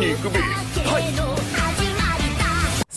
に行くべはい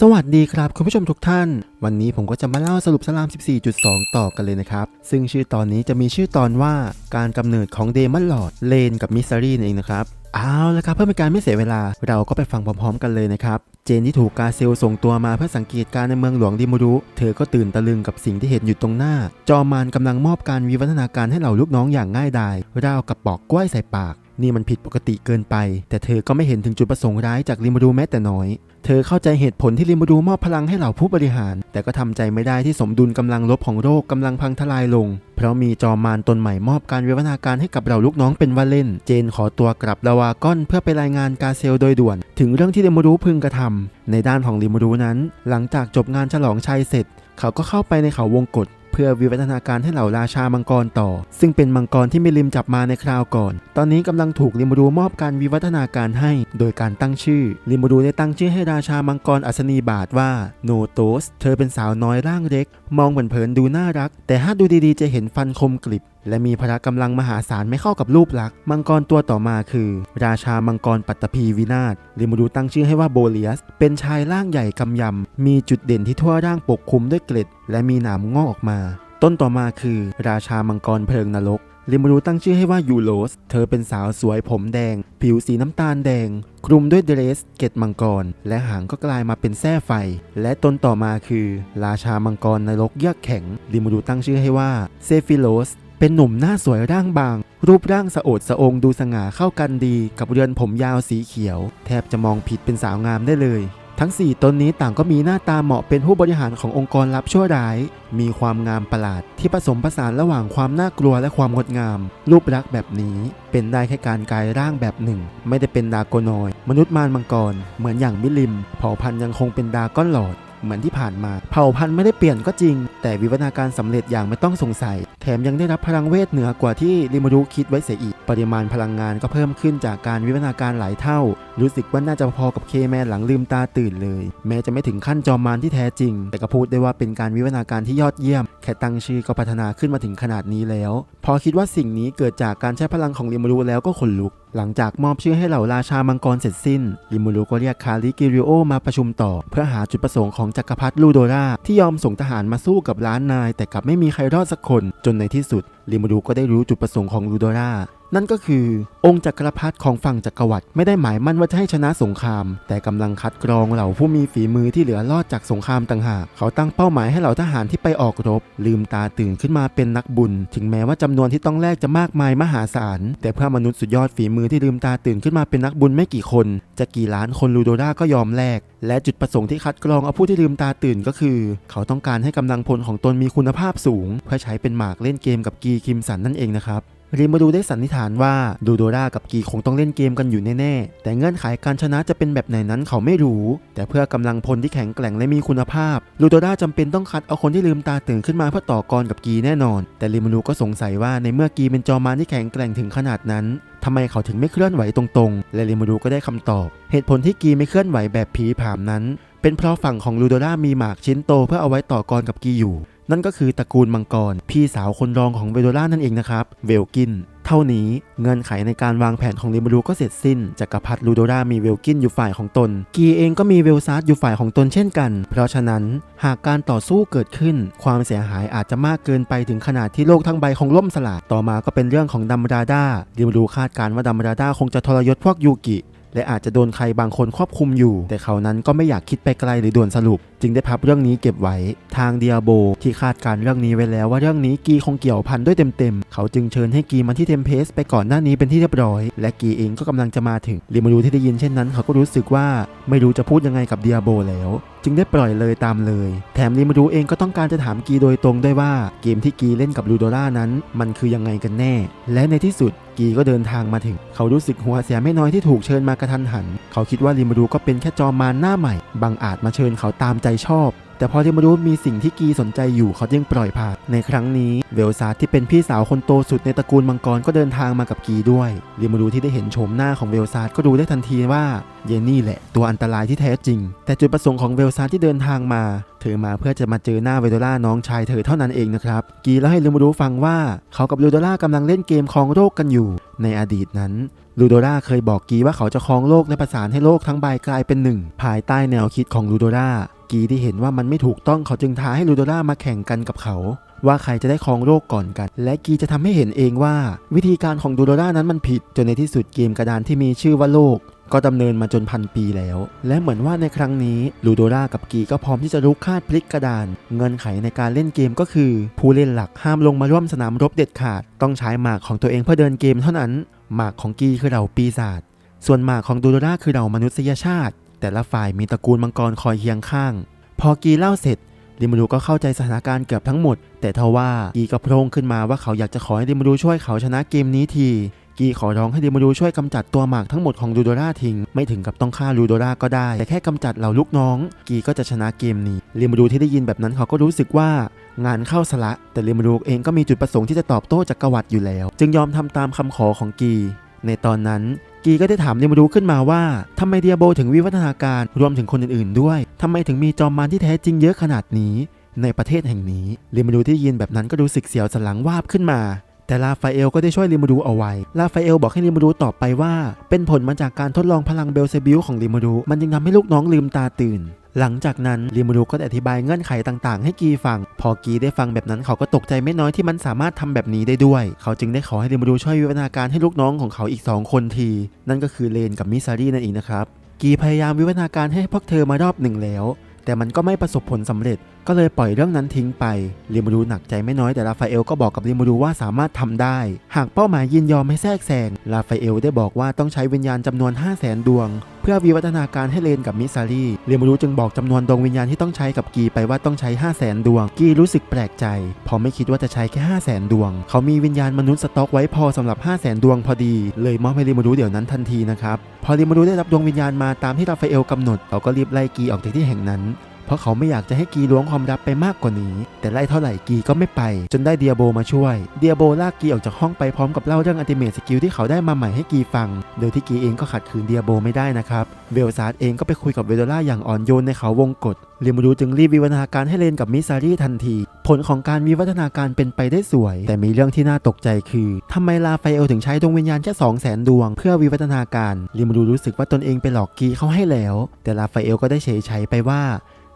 สวัสดีครับคุณผู้ชมทุกท่าน วันนี้ผมก็จะมาเล่าสรุปสลาม 14.2 ต่อกันเลยนะครับ ซึ่งชื่อตอนนี้จะมีชื่อตอนว่าการกำเนิดของเดมอนลอร์ดเลนกับมิสซารีนั่นเองนะครับ เอาละครับเพื่อเป็นการไม่เสียเวลา เราก็ไปฟังพร้อมๆกันเลยนะครับ เจนที่ถูกกาเซลส่งตัวมาเพื่อสังเกตการณ์ในเมืองหลวงดิมูรุเธอก็ตื่นตะลึงกับสิ่งที่เห็นอยู่ตรงหน้า จอมมารกำลังมอบการวิวัฒนาการให้เหล่าลูกน้องอย่างง่ายดายราวกับปอกกล้วยใส่ปาก นี่มันผิดปกติเกินไป แต่เธอก็ไม่เห็นถึงจุดประสงค์ร้ายจากลิมูรูแม้แต่น้อย เธอเข้าใจเหตุผลที่ลิมูรูมอบพลังให้เหล่าผู้บริหาร แต่ก็ทำใจไม่ได้ที่สมดุลกำลังลบของโรคกำลังพังทลายลง เพราะมีจอมมารตนใหม่มอบการวิวัฒนาการให้กับเราลูกน้องเป็นว่าเล่น เจนขอตัวกลับลาวาก้อนเพื่อไปรายงานกาเซลโดยด่วน ถึงเรื่องที่ลิมูรูพึงกระทำในด้านของลิมูรูนั้น หลังจากจบงานฉลองชัยเสร็จ เขาก็เข้าไปในเขาวงกฏ พื่อวิวัฒนาการให้เหล่าราชามังกรต่อ ซึ่งเป็นมังกรที่มิลิมจับมาในคราวก่อน ตอนนี้กำลังถูกลิมูรูมอบการวิวัฒนาการให้ โดยการตั้งชื่อลิมูรูได้ตั้งชื่อให้ราชามังกรอัศนีบาทว่าโนโตส เธอเป็นสาวน้อยร่างเล็ก มองเผินดูน่ารัก แต่ถ้าดูดีๆจะเห็นฟันคมกริบและมีพละกำลังมหาศาลไม่เข้ากับรูปลักษณ์มังกรตัวต่อมาคือ ราชามังกรปัตตภีวินาศลิมูรูตั้งชื่อให้ว่าโบเลียส เป็นชายร่างใหญ่กำยำ มีจุดเด่นที่ทั่วร่างปกคลุมด้วยเกล็ด และมีหนามงอกออกมา ต้นต่อมาคือ ราชามังกรเพลิงนรกลิมูรูตั้งชื่อให้ว่ายูโรส เธอเป็นสาวสวยผมแดง ผิวสีน้ำตาลแดง คลุมด้วยเดรส เกตมังกร และหางก็กลายมาเป็นแส้ไฟ และต้นต่อมาคือ ราชามังกรนรกเยือกแข็งลิมูรูตั้งชื่อให้ว่าเซฟิโลส เป็นหนุ่มหน้าสวยร่างบาง รูปร่างสะโอดสะองดูสง่าเข้ากันดี กับเรือนผมยาวสีเขียว แทบจะมองผิดเป็นสาวงามได้เลย ทั้ง 4ตนนี้ต่างก็มีหน้าตาเหมาะเป็นผู้บริหารขององค์กรลับชั่วร้าย มีความงามประหลาด ที่ผสมผสานระหว่างความน่ากลัวและความงดงาม รูปลักษณ์แบบนี้ เป็นได้แค่การกายร่างแบบหนึ่ง ไม่ได้เป็นดาโกนอย มนุษย์มารมังกร เหมือนอย่างมิลิมเผ่าพันธุ์ยังคงเป็นดาก้อนหลอด เหมือนที่ผ่านมา เผ่าพันธุ์ไม่ได้เปลี่ยนก็จริง แต่วิวัฒนาการสำเร็จอย่างไม่ต้องสงสัย แถมยังได้รับพลังเวทเหนือกว่าที่ริมารุคิดไว้เสียอีก ปริมาณพลังงานก็เพิ่มขึ้นจากการวิวัฒนาการหลายเท่า รู้สึกว่าน่าจะพอกับเคแมนหลังลืมตาตื่นเลย แม้จะไม่ถึงขั้นจอมมารที่แท้จริง แต่ก็พูดได้ว่าเป็นการวิวัฒนาการที่ยอดเยี่ยม แค่ตั้งชื่อก็พัฒนาขึ้นมาถึงขนาดนี้แล้ว พอคิดว่าสิ่งนี้เกิดจากการใช้พลังของริมารุแล้วก็ขนลุก หลังจากมอบชื่อให้เหล่าราชามังกรเสร็จสิ้นริมูรุก็เรียกคาริกิริโอมาประชุมต่อ เพื่อหาจุดประสงค์ของจักรพรรดิลูโดราที่ยอมส่งทหารมาสู้กับล้านนาย แต่กลับไม่มีใครรอดสักคนจนในที่สุด ริมูรุก็ได้รู้จุดประสงค์ของลูโดรานั่นก็คือ องค์จักรพรรดิของฝั่งจักรวรรดิไม่ได้หมายมั่นว่าจะให้ชนะสงคราม แต่กำลังคัดกรองเหล่าผู้มีฝีมือที่เหลือรอดจากสงครามต่างหาก เขาตั้งเป้าหมายให้เหล่าทหารที่ไปออกรบ ลืมตาตื่นขึ้นมาเป็นนักบุญ ถึงแม้ว่าจำนวนที่ต้องแลกจะมากมายมหาศาล แต่เพื่อมนุษย์สุดยอดฝีมือที่ลืมตาตื่นขึ้นมาเป็นนักบุญไม่กี่คน จะกี่ล้านคนลูโดราก็ยอมแลก และจุดประสงค์ที่คัดกรองเอาผู้ที่ลืมตาตื่นก็คือ เขาต้องการให้กำลังพลของตนมีคุณภาพสูง เพื่อใช้เป็นหมากเล่นเกมกับกีคิมสันนั่นเองนะครับ ริมาดูได้สันนิษฐานว่าดูโดรากับกีคงต้องเล่นเกมกันอยู่แน่ๆ แต่เงื่อนไขการชนะจะเป็นแบบไหนนั้นเขาไม่รู้ แต่เพื่อกำลังพลที่แข็งแกร่งและมีคุณภาพลูโดราจำเป็นต้องคัดเอาคนที่ลืมตาตื่นขึ้นมาเพื่อต่อกรกับกีแน่นอน แต่ริมาดูก็สงสัยว่าในเมื่อกีเป็นจอมารที่แข็งแกร่งถึงขนาดนั้นทำไมเขาถึงไม่เคลื่อนไหวตรงๆ และริมาดูก็ได้คำตอบ เหตุผลที่กีไม่เคลื่อนไหวแบบผีผามนั้น เป็นเพราะฝั่งของลูโดรามีหมากชิ้นโตเพื่อเอาไว้ต่อกรกับกีอยู่ นั่นก็คือตระกูลมังกร พี่สาวคนรองของเวโดล่านั่นเองนะครับ เวลกิน เท่านี้เงื่อนไขในการวางแผนของลิมารูก็เสร็จสิ้นจักรพรรดิลูโดรามีเวลกินอยู่ฝ่ายของตน กีเองก็มีเวลซาร์ดอยู่ฝ่ายของตนเช่นกัน เพราะฉะนั้นหากการต่อสู้เกิดขึ้น ความเสียหายอาจจะมากเกินไปถึงขนาดที่โลกทั้งใบคงล่มสลายต่อมาก็เป็นเรื่องของดัมราดาลิมารูคาดการว่าดัมราดาคงจะทรยศพวกยูกิและอาจจะโดนใครบางคนควบคุมอยู่ แต่เขานั้นก็ไม่อยากคิดไปไกลหรือด่วนสรุป จึงได้พับเรื่องนี้เก็บไว้ ทางเดียโบที่คาดการเรื่องนี้ไว้แล้วว่าเรื่องนี้กีคงเกี่ยวพันด้วยเต็มๆ เขาจึงเชิญให้กีมาที่เทมเพสไปก่อนหน้านี้เป็นที่เรียบร้อย และกีเองก็กำลังจะมาถึงริมารูที่ได้ยินเช่นนั้น เขาก็รู้สึกว่าไม่รู้จะพูดยังไงกับเดียโบแล้ว จึงได้ปล่อยเลยตามเลย แถมริมารูเองก็ต้องการจะถามกีโดยตรงด้วยว่าเกมที่กีเล่นกับลูโดล่านั้น มันคือยังไงกันแน่ และในที่สุดกีก็เดินทางมาถึง เขารู้สึกหัวเสียไม่น้อยที่ถูกเชิญมากระทันหัน เขาคิดว่าริมารูก็เป็นแค่จอมมารหน้าใหม่บังอาจมาเชิญเขาตามใจชอบ แต่พอริมารูมีสิ่งที่กีสนใจอยู่เขาจึงปล่อยผ่าน ในครั้งนี้เวลซาที่เป็นพี่สาวคนโตสุดในตระกูลมังกรก็เดินทางมากับกีด้วยริมารูที่ได้เห็นโฉมหน้าของเวลซาก็รู้ได้ทันทีว่าเยนนี่แหละตัวอันตรายที่แท้จริง แต่จุดประสงค์ของเวลซาที่เดินทางมา เธอมาเพื่อจะมาเจอหน้าเวโดล่าน้องชายเธอเท่านั้นเองนะครับ กีเล่าให้ลิมูรูฟังว่าเขากับลิโดล่ากำลังเล่นเกมครองโลกกันอยู่ ในอดีตนั้นลูโดราเคยบอกกีว่าเขาจะครองโลกและประสานให้โลกทั้งใบกลายเป็นหนึ่งภายใต้แนวคิดของลูโดรา กีที่เห็นว่ามันไม่ถูกต้องเขาจึงท้าให้ลูโดรามาแข่งกันกับเขา ว่าใครจะได้ครองโลกก่อนกัน และกีจะทำให้เห็นเองว่า วิธีการของลูโดรานั้นมันผิดจนในที่สุดเกมกระดานที่มีชื่อว่าโลก ก็ดำเนินมาจนพันปีแล้ว และเหมือนว่าในครั้งนี้ลูโดรากับกีก็พร้อมที่จะรุกคาดพลิกกระดาน เงื่อนไขในการเล่นเกมก็คือ ผู้เล่นหลักห้ามลงมาร่วมสนามรบเด็ดขาด ต้องใช้หมากของตัวเองเพื่อเดินเกมเท่านั้นหมากของกีคือเหล่าปีศาจส่วนหมากของลูโดราคือเหล่ามนุษยชาติ แต่ละฝ่ายมีตระกูลมังกรคอยเคียงข้าง พอกีเล่าเสร็จริมารูก็เข้าใจสถานการณ์เกือบทั้งหมด แต่ทว่ากีก็โพร่งขึ้นมาว่าเขาอยากจะขอให้ริมารูช่วยเขาชนะเกมนี้ทีกีขอร้องให้ริมารูช่วยกำจัดตัวหมากทั้งหมดของลูโดราทิ้งไม่ถึงกับต้องฆ่าลูโดราก็ได้ แต่แค่กำจัดเหล่าลูกน้อง กีก็จะชนะเกมนี้ริมารูที่ได้ยินแบบนั้นเขาก็รู้สึกว่างานเข้าสละ แต่ริมารูเองก็มีจุดประสงค์ที่จะตอบโต้จักรวรรดิอยู่แล้ว จึงยอมทำตามคำขอของกี ในตอนนั้น กีก็ได้ถามเนมารูขึ้นมาว่าทำไมเดียโบถึงวิวัฒนาการรวมถึงคนอื่นๆ ด้วยทำไมถึงมีจอมมารที่แท้จริงเยอะขนาดนี้ในประเทศแห่งนี้เรมารูที่ยินแบบนั้นก็รู้สึกเสียวสันหลังวาบขึ้นมา แต่ลาฟาเอลก็ได้ช่วยลิมารูเอาไว้ ลาฟาเอลบอกให้ลิมารูตอบไปว่า เป็นผลมาจากการทดลองพลังเบลเซบิลของลิมารูมันจึงทำให้ลูกน้องลืมตาตื่น หลังจากนั้นลิมารูก็อธิบายเงื่อนไขต่างๆ ให้กีฟัง พอกีได้ฟังแบบนั้นเขาก็ตกใจไม่น้อยที่มันสามารถทำแบบนี้ได้ด้วย เขาจึงได้ขอให้ลิมารูช่วยวิวัฒนาการให้ลูกน้องของเขาอีก 2 คนที นั่นก็คือเลนกับมิซารีนั่นเองนะครับ กีพยายามวิวัฒนาการให้พวกเธอมารอบหนึ่งแล้ว แต่มันก็ไม่ประสบผลสำเร็จ ก็เลยปล่อยเรื่องนั้นทิ้งไปลิมูรูหนักใจไม่น้อยแต่ลาฟาเอลก็บอกกับลิมูรูว่าสามารถทำได้ หากเป้าหมายยินยอมให้แทรกแซงลาฟาเอลได้บอกว่าต้องใช้วิญญาณจำนวน 5 0 0แสนดวง พื่อวิวัฒนาการให้เลนกับมิซารีลิมารูจึงบอกจำนวนดวงวิญญาณที่ต้องใช้กับกีไปว่าต้องใช้ 5 0 0แสนดวง กีรู้สึกแปลกใจเพราะไม่คิดว่าจะใช้แค่5 0 0แสนดวง เขามีวิญญาณมนุษย์สต็อกไว้พอสำหรับ 5 0 0แสนดวงพอดี เลยมอบให้ลิมารูเดี๋ยวนั้นทันทีนะครับ พอลิมารูได้รับดวงวิญญาณมาตามที่ราฟาเอลกำหนดเขาก็รีบไล่กีออกจากที่แห่งนั้น เพราะเขาไม่อยากจะให้กีล้วงความลับไปมากกว่านี้ แต่ไล่เท่าไหร่กีก็ไม่ไป จนได้เดียโบมาช่วย เดียโบลากกีออกจากห้องไปพร้อมกับเล่าเรื่องอัติเมทสกิลที่เขาได้มาใหม่ให้กีฟัง โดยที่กีเองก็ขัดขืนเดียโบไม่ได้นะครับ เวลซาร์ดเองก็ไปคุยกับเวโดล่าอย่างอ่อนโยนในเขาวงกฏเรียมรูจึงรีบวิวัฒนาการให้เลนกับมิซารีทันที ผลของการวิวัฒนาการเป็นไปได้สวย แต่มีเรื่องที่น่าตกใจคือทำไมลาไฟเอลถึงใช้ดวงวิญญาณแค่2 0 0แสนดวง เพื่อวิวัฒนาการลิมรูรู้สึกว่าตนเองไปหลอกกีเขาให้แล้ว แต่ลาฟเอลก็ได้เฉยใช้ไปว่า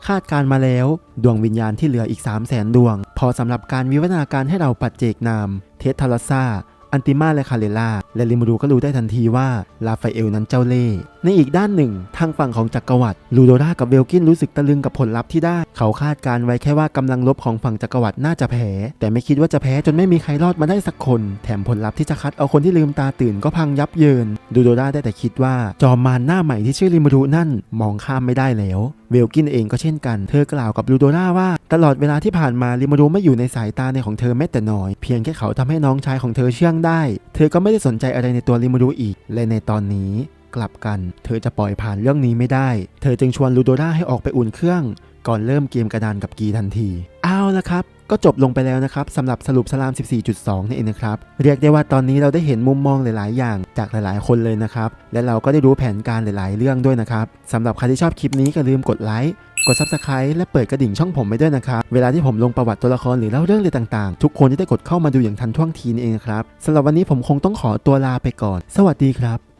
คาดการมาแล้ว ดวงวิญญาณที่เหลืออีก 3 0 0แสนดวง พอสำหรับการวิวัฒนาการให้เราปัจเจกนาม เทสทารัสซาอันติมาและคาเลล่าและลิมูรูก็รู้ได้ทันทีว่าลาฟาเอลนั้นเจ้าเล่ห์ในอีกด้านหนึ่ง ทางฝั่งของจักรวรรดิลูโดรากับเวลกินรู้สึกตะลึงกับผลลัพธ์ที่ได้ เขาคาดการไว้แค่ว่ากำลังลบของฝั่งจักรวรรดิน่าจะแพ้ แต่ไม่คิดว่าจะแพ้จนไม่มีใครรอดมาได้สักคน แถมผลลัพธ์ที่จะคัดเอาคนที่ลืมตาตื่นก็พังยับเยินลูโดราได้แต่คิดว่าจอมมารหน้าใหม่ที่ชื่อลิมูรูนั่นมองข้ามไม่ได้แล้ว เวลกินเองก็เช่นกัน เธอกล่าวกับลูโดนาว่า ตลอดเวลาที่ผ่านมาลิมารูไม่อยู่ในสายตาในของเธอแม้แต่น้อย เพียงแค่เขาทำให้น้องชายของเธอเชื่องได้ เธอก็ไม่ได้สนใจอะไรในตัวลิมารูอีก และในตอนนี้ กลับกัน เธอจะปล่อยผ่านเรื่องนี้ไม่ได้ เธอจึงชวนลูโดราให้ออกไปอุ่นเครื่อง ก่อนเริ่มเกมกระดานกับกีทันทีเอาละครับก็จบลงไปแล้วนะครับสำหรับสรุปสลาม 14.2นี่เองนะครับ เรียกได้ว่าตอนนี้เราได้เห็นมุมมองหลาย ๆ อย่างจากหลาย ๆ คนเลยนะครับ และเราก็ได้รู้แผนการหลาย ๆ เรื่องด้วยนะครับสำหรับใครที่ชอบคลิปนี้ก็ลืมกดไลค์กด Subscribe และเปิดกระดิ่งช่องผมไปด้วยนะครับ เวลาที่ผมลงประวัติตัวละครหรือเล่าเรื่องอะไรต่าง ๆ ทุกคนจะได้กดเข้ามาดูอย่างทันท่วงทีนี่เองครับสำหรับวันนี้ผมคงต้องขอตัวลาไปก่อน สวัสดีครับ